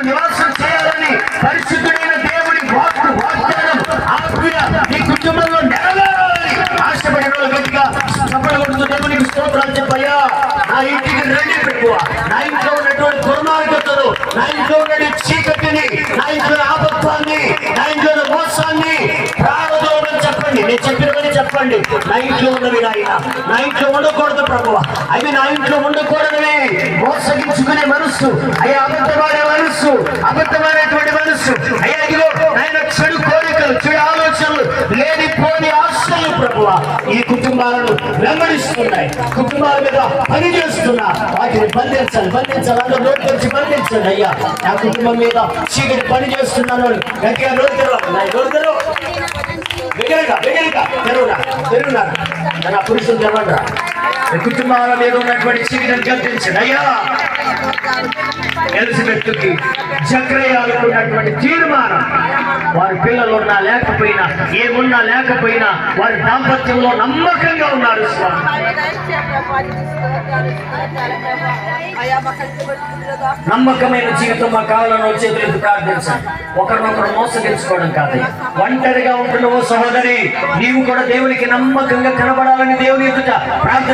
నివాసం చేయాలని పరిశుద్ధుడైన దేవుని వాక్కు వాగ్దానం ఆజ్ఞ నీ కుటుంబంలో నెరవేరాలని ఆశపడిన వాళ్ళు గట్టిగా చప్పట్లు కొడుతూ దేవునికి స్తోత్రాలు చెప్పయ్యా. నా ఇంటికి రండి ప్రభువా. నా ఇంట్లో ఉన్నటువంటి దుర్మార్గతలు నా ఇంట్లో ఉన్న చీకటిని నా ఇంట్లో ఆపత్వాన్ని నా ఇంట్లో మోసాన్ని ప్రాణదోమని చెప్పండి. నేను చెప్పినవని చెప్పండి. నా ఇంట్లో ఉన్నవి నాయన. నా ఇంట్లో ఉండకూడదు ప్రభువా. అవి నా ఇంట్లో ఉండకూడదనే మోసగించుకునే మనస్సు. అయ్యా అబద్ధమాడే మనస్సు అబద్ధమైనటువంటి మనస్సు. అయ్యా ఇదిగో ఆయన చెడు కోరికలు చెడు ఆలోచనలు లేని పోని ఆశలు ప్రభువా ఈ కుటుంబాలను వెంబడిస్తున్నాయి. కుటుంబాల మీద పని చేస్తున్నా వాటిని బంధించాలి బంధించాలి అందరూ నోటి తెరిచి బంధించండి అయ్యా. నా కుటుంబం మీద చీకటి పని చేస్తున్నాను అని గట్టిగా నోటి తెరవాలి నోటి తెరవ. వెగరగా వెగరగా తెరువునా? తెరువునా? నా పురుషులు తెరవండి కుటుంబాల మీద ఉన్నటువంటి చీకటిని గర్తించండి అయ్యా. ఎలిజబెత్కి చక్రయాలకున్నటువంటి తీర్మానం. వారి పిల్లలు ఉన్నా లేకపోయినా ఏమున్నా లేకపోయినా వారి దాంపత్యంలో నమ్మకంగా ఉన్నారు. స్వామి నమ్మకమైన జీవితం మా కావాలని వచ్చేందుకు ప్రార్థించండి ఒకరినొకరు మోసగించుకోవడం కాదు. ఒంటరిగా ఉంటున్న ఓ సహోదరి నీవు కూడా దేవునికి నమ్మకంగా కనబడాలని దేవుని ఎదుట ప్రార్థన